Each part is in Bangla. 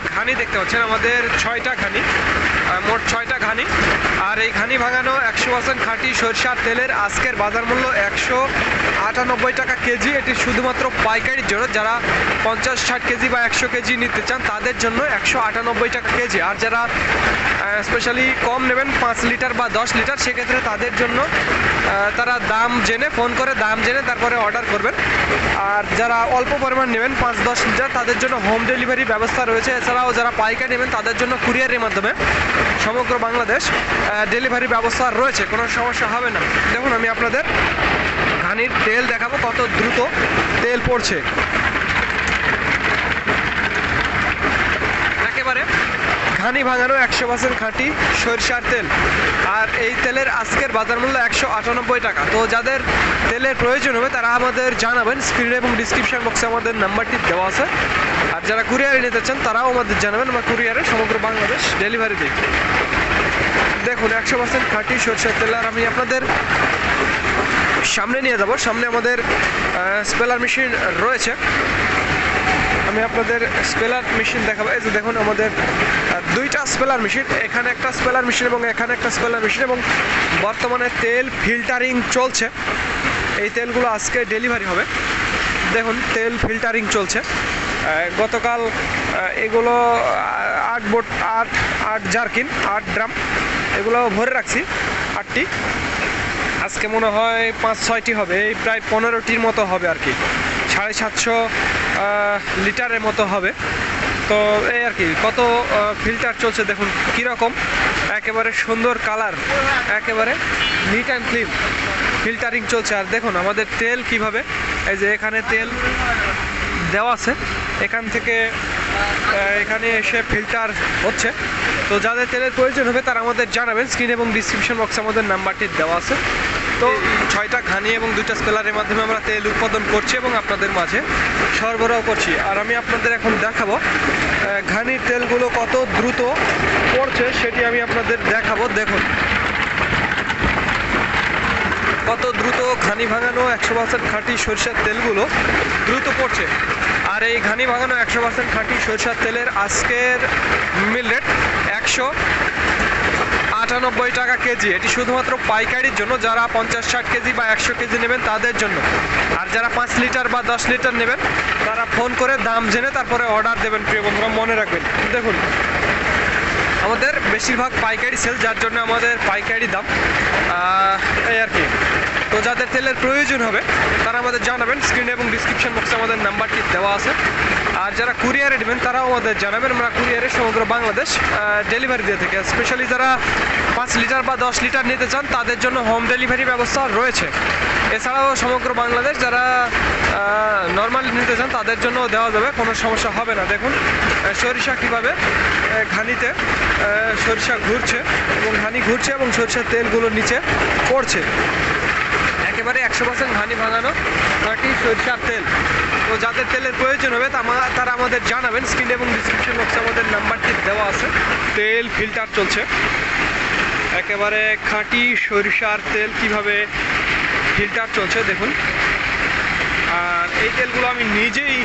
get a ঘানি দেখতে পাচ্ছেন, আমাদের ছয়টা ঘানি মোট ছয়টা ঘানি। আর এই ঘানি ভাঙানো একশো পার্সেন্ট খাঁটি সরষার তেলের আজকের বাজার মূল্য একশো আটানব্বই টাকা কেজি। এটি শুধুমাত্র পাইকারির জন্য। যারা পঞ্চাশ, ষাট কেজি বা একশো কেজি নিতে চান, তাদের জন্য একশো আটানব্বই টাকা কেজি। আর যারা স্পেশালি কম নেবেন, পাঁচ লিটার বা দশ লিটার, সেক্ষেত্রে তাদের জন্য তারা দাম জেনে, ফোন করে দাম জেনে তারপরে অর্ডার করবেন। আর যারা অল্প পরিমাণ নেবেন, পাঁচ, দশ লিটার, তাদের জন্য হোম ডেলিভারি ব্যবস্থা রয়েছে। এছাড়াও যারা পাইকারি নেবেন, তাদের জন্য কুরিয়ারের মাধ্যমে সমগ্র বাংলাদেশ ডেলিভারি ব্যবস্থা রয়েছে। কোনো সমস্যা হবে না। দেখুন, আমি আপনাদের ঘানির তেল দেখাবো, কত দ্রুত তেল পড়ছে। একেবারে ঘানি ভাঙানো একশো পার্সেন্ট খাঁটি সরিষার তেল। আর এই তেলের আজকের বাজার মূল্য একশো আটানব্বই টাকা। তো যাদের তেলের প্রয়োজন হবে, তারা আমাদের জানাবেন। স্ক্রিনে এবং ডিসক্রিপশন বক্সে আমাদের নাম্বারটি দেওয়া আছে। আর যারা কুরিয়ারে নিতে চান, তারাও আমাদের জানাবেন আমার কুরিয়ারে সমগ্র বাংলাদেশ ডেলিভারি দিই দেখুন, একশো পার্সেন্ট খাঁটি সরষের তেল। আর আমি আপনাদের সামনে নিয়ে যাব। সামনে আমাদের স্পেলার মেশিন রয়েছে। আমি আপনাদের স্পেলার মেশিন দেখাবো। এই যে দেখুন, আমাদের দুইটা স্পেলার মেশিন এখানে একটা স্পেলার মেশিন এবং এখানে একটা স্পেলার মেশিন এবং বর্তমানে তেল ফিল্টারিং চলছে। এই তেলগুলো আজকে ডেলিভারি হবে। দেখুন, তেল ফিল্টারিং চলছে। গতকাল এগুলো আট বোট, আট আট জারকিন, আট ড্রাম, এগুলো ভরে রাখছি, আটটি। আজকে মনে হয় পাঁচ, ছয়টি হবে, এই প্রায় পনেরোটির মতো হবে আর কি। সাড়ে সাতশো লিটারের মতো হবে। তো এই আর কি, কত ফিল্টার চলছে দেখুন, কীরকম, একেবারে সুন্দর কালার, একেবারে নিট অ্যান্ড ক্লিন ফিল্টারিং চলছে। আর দেখুন, আমাদের তেল কীভাবে, এই যে এখানে তেল দেওয়া আছে। এখান থেকে এখানে এসে ফিল্টার হচ্ছে। তো যাদের তেলের প্রয়োজন হবে, তারা আমাদের জানাবেন। স্ক্রিন এবং ডিসক্রিপশন বক্সে আমাদের নাম্বারটি দেওয়া আছে। তো ছয়টা ঘানি এবং দুইটা স্পেলারের মাধ্যমে আমরা তেল উৎপাদন করছি এবং আপনাদের মাঝে সরবরাহ করছি। আর আমি আপনাদের এখন দেখাবো ঘানির তেলগুলো কত দ্রুত পড়ছে, সেটি আমি আপনাদের দেখাবো। দেখুন। কত দ্রুত ঘানি ভাঙানো, একশো পার্সেন্ট খাঁটি সরিষার তেলগুলো দ্রুত পড়ছে। আর এই ঘানি ভাঙানো একশো পার্সেন্ট খাঁটি সরিষার তেলের আজকের মিলেট একশো আটানব্বই টাকা কেজি। এটি শুধুমাত্র পাইকারির জন্য, যারা পঞ্চাশ ষাট কেজি বা একশো কেজি নেবেন তাদের জন্য। আর যারা পাঁচ লিটার বা দশ লিটার নেবেন, তারা ফোন করে দাম জেনে তারপরে অর্ডার দেবেন, প্রিয় বন্ধুরা, মনে রাখবেন। দেখুন আমাদের বেশিরভাগ পাইকারি সেল যার জন্য আমাদের পাইকারি দাম এই আর কি। তো যাদের তেলের প্রয়োজন হবে, তারা আমাদের জানাবেন। স্ক্রিনে এবং ডিসক্রিপশন বক্সে আমাদের নাম্বারটি দেওয়া আছে। আর যারা কুরিয়ারে নেবেন, তারাও আমাদের জানাবেন। আমরা কুরিয়ারে সমগ্র বাংলাদেশ ডেলিভারি দিয়ে থাকি। স্পেশালি যারা পাঁচ লিটার বা দশ লিটার নিতে চান, তাদের জন্য হোম ডেলিভারি ব্যবস্থা রয়েছে। এছাড়াও সমগ্র বাংলাদেশ যারা নর্মালি নিতে চান, তাদের জন্য দেওয়া যাবে, কোনো সমস্যা হবে না। দেখুন সরিষা কীভাবে ঘানিতে সরিষা ঘুরছে এবং ঘানি ঘুরছে এবং সরিষার তেলগুলো নিচে পড়ছে। একেবারে একশো পার্সেন্ট ঘানি ভাঙানো খাঁটি সরিষার তেল। তো যাদের তেলের প্রয়োজন হবে তারা আমাদের জানাবেন। স্ক্রিন এবং ডিসক্রিপশন বক্সে আমাদের নাম্বারটি দেওয়া আছে। তেল ফিল্টার চলছে। একেবারে খাঁটি সরিষার তেল কীভাবে ফিল্টার চলছে দেখুন। আর এই তেলগুলো আমি নিজেই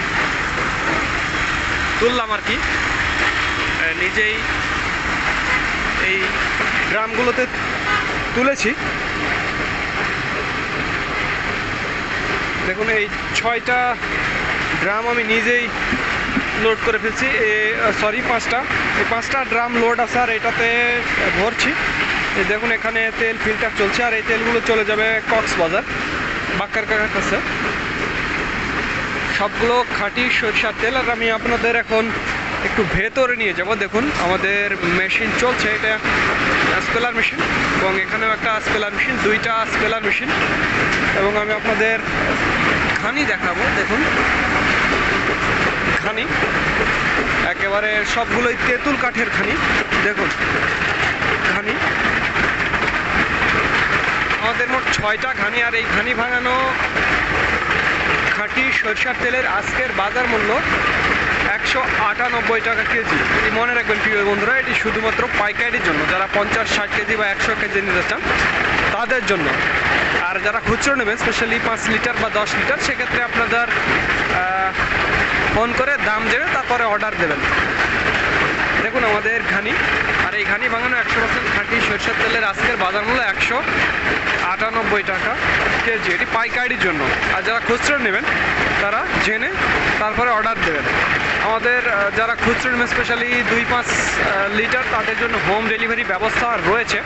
তুললাম আর কি। নিজেই এই ড্রামগুলোতে তুলেছি। দেখুন, এই ছয়টা ড্রাম আমি নিজেই লোড করে ফেলছি। সরি, পাঁচটা। এই পাঁচটা ড্রাম লোড আছে আর এটাতে ভরছি। দেখুন, এখানে তেল ফিল্টার চলছে আর এই তেলগুলো চলে যাবে কক্সবাজার বাক্কার কাকার কাছে। সবগুলো খাঁটি সরিষার তেল আর আমি আপনাদের এখন একটু ভেতরে নিয়ে যাব। দেখুন, আমাদের মেশিন চলছে, এটা স্পেলার মেশিন এবং এখানেও একটা স্পেলার মেশিন, দুইটা স্পেলার মেশিন এবং আমি আপনাদের খানি দেখাবো, দেখুন। খানি। একেবারে সবগুলোই তেঁতুল কাঠের খানি, দেখুন। খানি। আমাদের মোট ছয়টা ঘানি আর এই ঘানি ভাঙানো খাঁটি সরষার তেলের আজকের বাজার মূল্য একশো আটানব্বই টাকা কেজি। এটি মনে রাখবেন প্রিয় বন্ধুরা, এটি শুধুমাত্র পাইকারির জন্য। যারা পঞ্চাশ, ষাট কেজি বা একশো কেজি নিতে চান তাদের জন্য। আর যারা খুচরো নেবেন স্পেশালি পাঁচ লিটার বা দশ লিটার, সেক্ষেত্রে আপনাদের ফোন করে দাম দেবে তারপরে অর্ডার দেবেন। দেখুন আমাদের ঘানি। আর এই ঘানি ভাঙানো একশো পার্সেন্ট খাঁটি সরষের তেলের আজকের বাজার মূল্য একশো আটানব্বই টাকা কেজি। এটি পাইকারির জন্য। আর যারা খুচরো নেবেন, তারা জেনে তারপরে অর্ডার দেবেন। আমাদের যারা খুচরো নেবেন স্পেশালি দুই পাঁচ লিটার, তাদের জন্য হোম ডেলিভারি ব্যবস্থা রয়েছে।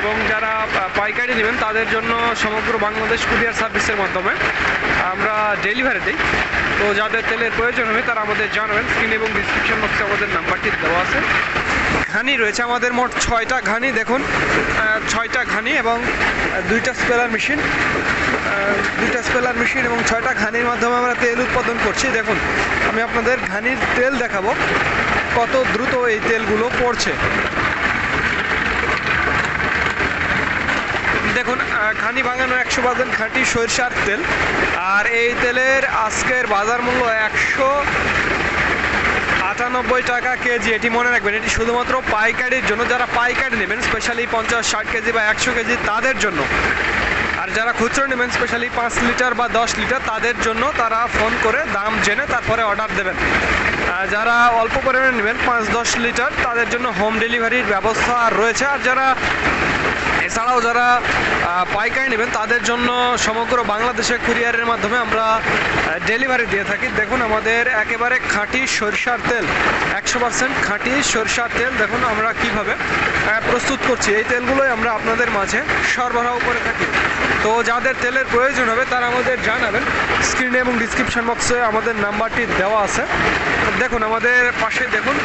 এবং যারা পাইকারি নেবেন, তাদের জন্য সমগ্র বাংলাদেশ কুরিয়ার সার্ভিসের মাধ্যমে আমরা ডেলিভারি দিই। তো যাদের তেলের প্রয়োজন হবে, তারা আমাদের জানাবেন। স্ক্রিন এবং ডিসক্রিপশন বক্সে আমাদের নাম্বারটি দেওয়া আছে। ঘানি রয়েছে আমাদের মোট ছয়টা ঘানি, দেখুন। ছয়টা ঘানি এবং দুইটা স্পেলার মেশিন দুইটা স্পেলার মেশিন এবং ছয়টা ঘানির মাধ্যমে আমরা তেল উৎপাদন করছি। দেখুন, আমি আপনাদের ঘানির তেল দেখাবো। কত দ্রুত এই তেলগুলো পড়ছে। দেখুন ঘানি ভাঙানো একশো পার্সেন্ট খাঁটি সরিষার তেল। আর এই তেলের আজকের বাজার মূল্য একশো আটানব্বই টাকা কেজি। এটি মনে রাখবেন, এটি শুধুমাত্র পাইকারির জন্য। যারা পাইকারি নেবেন স্পেশালি পঞ্চাশ, ষাট কেজি বা একশো কেজি, তাদের জন্য। আর যারা খুচরো নেবেন স্পেশালি পাঁচ লিটার বা দশ লিটার, তাদের জন্য তারা ফোন করে দাম জেনে তারপরে অর্ডার দেবেন। যারা অল্প পরিমাণে নেবেন, পাঁচ, দশ লিটার, তাদের জন্য হোম ডেলিভারির ব্যবস্থা রয়েছে। আর যারা এছাড়াও যারা পাইকারি নেবেন, তাদের জন্য সমগ্র বাংলাদেশে কুরিয়ারের মাধ্যমে আমরা ডেলিভারি দিয়ে থাকি। দেখুন আমাদের একেবারে খাঁটি সরিষার তেল, একশো পার্সেন্ট খাঁটি সরিষার তেল। দেখুন আমরা কীভাবে প্রস্তুত করছি। এই তেলগুলোই আমরা আপনাদের মাঝে সরবরাহ করে থাকি। তো যাদের তেলের প্রয়োজন হবে, তারা আমাদের জানাবেন। স্ক্রিনে এবং ডিসক্রিপশন বক্সে আমাদের নাম্বারটি দেওয়া আছে। দেখুন আমাদের পাশে, দেখুন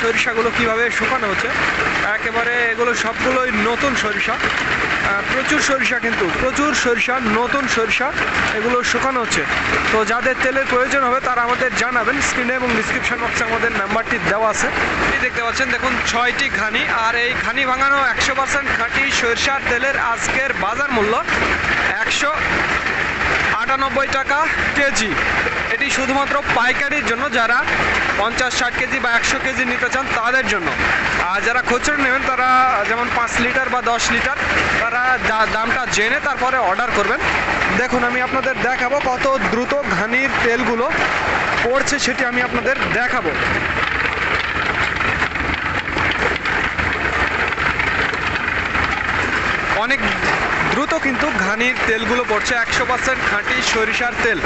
সরিষাগুলো কীভাবে শুকানো হচ্ছে? একেবারে এগুলো সবগুলোই নতুন সরিষা। প্রচুর সরিষা কিন্তু, প্রচুর সরিষা, নতুন সরিষা এগুলো শুকানো হচ্ছে। তো যাদের তেলের প্রয়োজন হবে তারা আমাদের জানাবেন। স্ক্রিনে এবং ডিসক্রিপশন বক্সে আমাদের নাম্বারটি দেওয়া আছে। দেখতে পাচ্ছেন, দেখুন, ছয়টি ঘানি। আর এই ঘানি ভাঙানো একশো পার্সেন্ট খাঁটি সরিষার তেলের আজকের বাজার মূল্য একশো আটানব্বই টাকা কেজি। এটি শুধুমাত্র পাইকারির জন্য, যারা পঞ্চাশ, ষাট কেজি বা একশো কেজি নিতে চান তাদের জন্য। আর যারা খুচরো নেবেন, তারা যেমন পাঁচ লিটার বা দশ লিটার, তারা দামটা জেনে তারপরে অর্ডার করবেন। দেখুন, আমি আপনাদের দেখাবো কত দ্রুত ঘানির তেলগুলো পড়ছে, সেটি আমি আপনাদের দেখাবো। অনেক দ্রুত কিন্তু ঘানির তেলগুলো পড়ছে একশো পার্সেন্ট খাঁটি সরিষার তেল।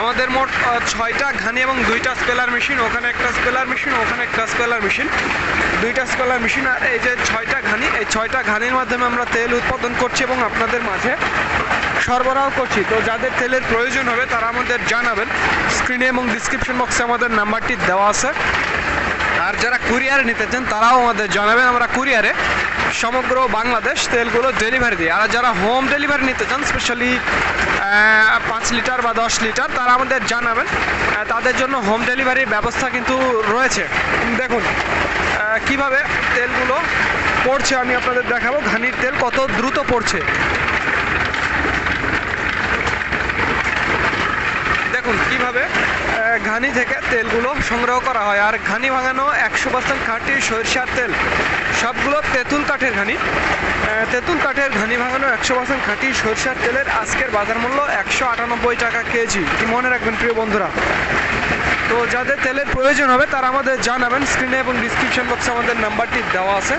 আমাদের মোট ছয়টা ঘানি এবং দুইটা স্পেলার মেশিন, ওখানে একটা স্পেলার মেশিন, ওখানে একটা স্পেলার মেশিন। দুইটা স্পেলার মেশিন আর এই যে ছয়টা ঘানি, এই ছয়টা ঘানির মাধ্যমে আমরা তেল উৎপাদন করছি এবং আপনাদের মাঝে সরবরাহ করছি। তো যাদের তেলের প্রয়োজন হবে তারা আমাদের জানাবেন। স্ক্রিনে এবং ডিসক্রিপশন বক্সে আমাদের নাম্বারটি দেওয়া আছে। আর যারা কুরিয়ারে নিতে চান তারাও আমাদের জানাবেন, আমরা কুরিয়ারে সমগ্র বাংলাদেশ তেলগুলো ডেলিভারি দিই আর যারা হোম ডেলিভারি নিতে চান স্পেশালি পাঁচ লিটার বা দশ লিটার, তারা আমাদের জানাবেন। তাদের জন্য হোম ডেলিভারির ব্যবস্থা কিন্তু রয়েছে। দেখুন কীভাবে তেলগুলো পড়ছে আমি আপনাদের দেখাবো। ঘানির তেল কত দ্রুত পড়ছে। দেখুন কীভাবে ঘানি থেকে তেলগুলো সংগ্রহ করা হয়। আর ঘানি ভাঙানো একশো পার্সেন্ট খাঁটি সরিষার তেল, সবগুলো তেঁতুল কাঠের ঘানি। তেঁতুল কাঠের ঘানি ভাঙানো একশো পার্সেন্ট খাঁটি সরিষার তেলের আজকের বাজার মূল্য একশো আটানব্বই টাকা কেজি। কি মনে রাখবেন প্রিয় বন্ধুরা? তো যাদের তেলের প্রয়োজন হবে, তারা আমাদের জানাবেন। স্ক্রিনে এবং ডিসক্রিপশন বক্সে আমাদের নাম্বারটি দেওয়া আছে।